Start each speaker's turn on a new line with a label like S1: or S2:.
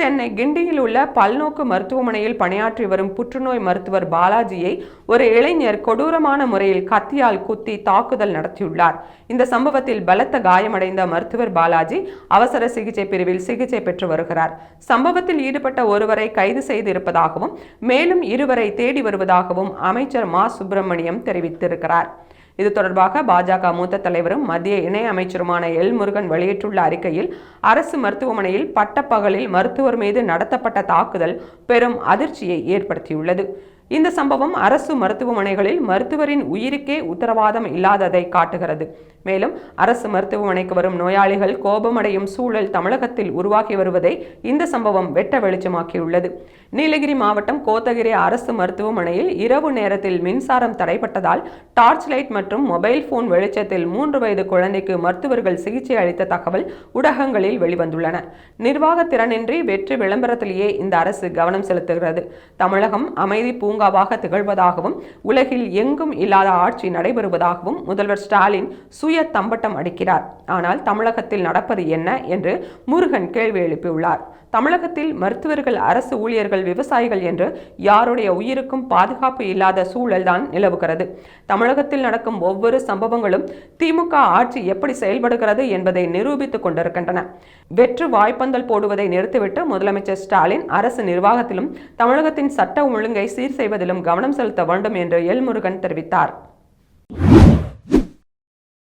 S1: சென்னை கிண்டியில் உள்ள பல்நோக்கு மருத்துவமனையில் பணியாற்றி வரும் புற்றுநோய் மருத்துவர் பாலாஜியை ஒரு இளைஞர் கொடூரமான முறையில் கத்தியால் குத்தி தாக்குதல் நடத்தியுள்ளார். இந்த சம்பவத்தில் பலத்த காயமடைந்த மருத்துவர் பாலாஜி அவசர சிகிச்சை பிரிவில் சிகிச்சை பெற்று வருகிறார். சம்பவத்தில் ஈடுபட்ட ஒருவரை கைது செய்திருப்பதாகவும் மேலும் இருவரை தேடி வருவதாகவும் அமைச்சர் மா. சுப்பிரமணியம் தெரிவித்திருக்கிறார். இது தொடர்பாக பாஜக மூத்த தலைவரும் மத்திய இணை அமைச்சருமான எல் முருகன் வெளியிட்டுள்ள அறிக்கையில் அரசு மருத்துவமனையில் பட்டப்பகலில் மருத்துவர் மீது நடத்தப்பட்ட தாக்குதல் பெரும் அதிர்ச்சியை ஏற்படுத்தியுள்ளது. இந்த சம்பவம் அரசு மருத்துவமனைகளில் மருத்துவரின் உயிருக்கே உத்தரவாதம் இல்லாததை காட்டுகிறது. மேலும் அரசு மருத்துவமனைக்கு வரும் நோயாளிகள் கோபமடையும் சூழல் தமிழகத்தில் உருவாகி வருவதை இந்த சம்பவம் வெட்ட வெளிச்சமாக்கியுள்ளது. நீலகிரி மாவட்டம் கோத்தகிரி அரசு மருத்துவமனையில் இரவு நேரத்தில் மின்சாரம் தடைப்பட்டதால் டார்ச் லைட் மற்றும் மொபைல் போன் வெளிச்சத்தில் மூன்று வயது குழந்தைக்கு மருத்துவர்கள் சிகிச்சை அளித்த தகவல் ஊடகங்களில் வெளிவந்துள்ளன. நிர்வாக திறனின்றி வெற்றி விளம்பரத்திலேயே இந்த அரசு கவனம் செலுத்துகிறது. தமிழகம் அமைதி பூங்கா பூங்காவாக திகழ்வதாகவும் உலகில் எங்கும் இல்லாத ஆட்சி நடைபெறுவதாகவும் முதல்வர் ஸ்டாலின் சுய தம்பட்டம் அடிக்கிறார். ஆனால் தமிழகத்தில் நடப்பது என்ன என்று முருகன் கேள்வி எழுப்பியுள்ளார். தமிழகத்தில் மருத்துவர்கள் அரசு ஊழியர்கள் விவசாயிகள் என்று யாருடைய உயிருக்கும் பாதுகாப்பு இல்லாத சூழல்தான் நிலவுகிறது. தமிழகத்தில் நடக்கும் ஒவ்வொரு சம்பவங்களும் திமுக ஆட்சி எப்படி செயல்படுகிறது என்பதை நிரூபித்துக் கொண்டிருக்கின்றன. வெற்று வாய்ப்பந்தல் போடுவதை நிறுத்திவிட்டு முதலமைச்சர் ஸ்டாலின் அரசு நிர்வாகத்திலும் தமிழகத்தின் சட்ட ஒழுங்கை சீர் செய்வதிலும் கவனம் செலுத்த வேண்டும் என்று எல் முருகன் தெரிவித்தார்.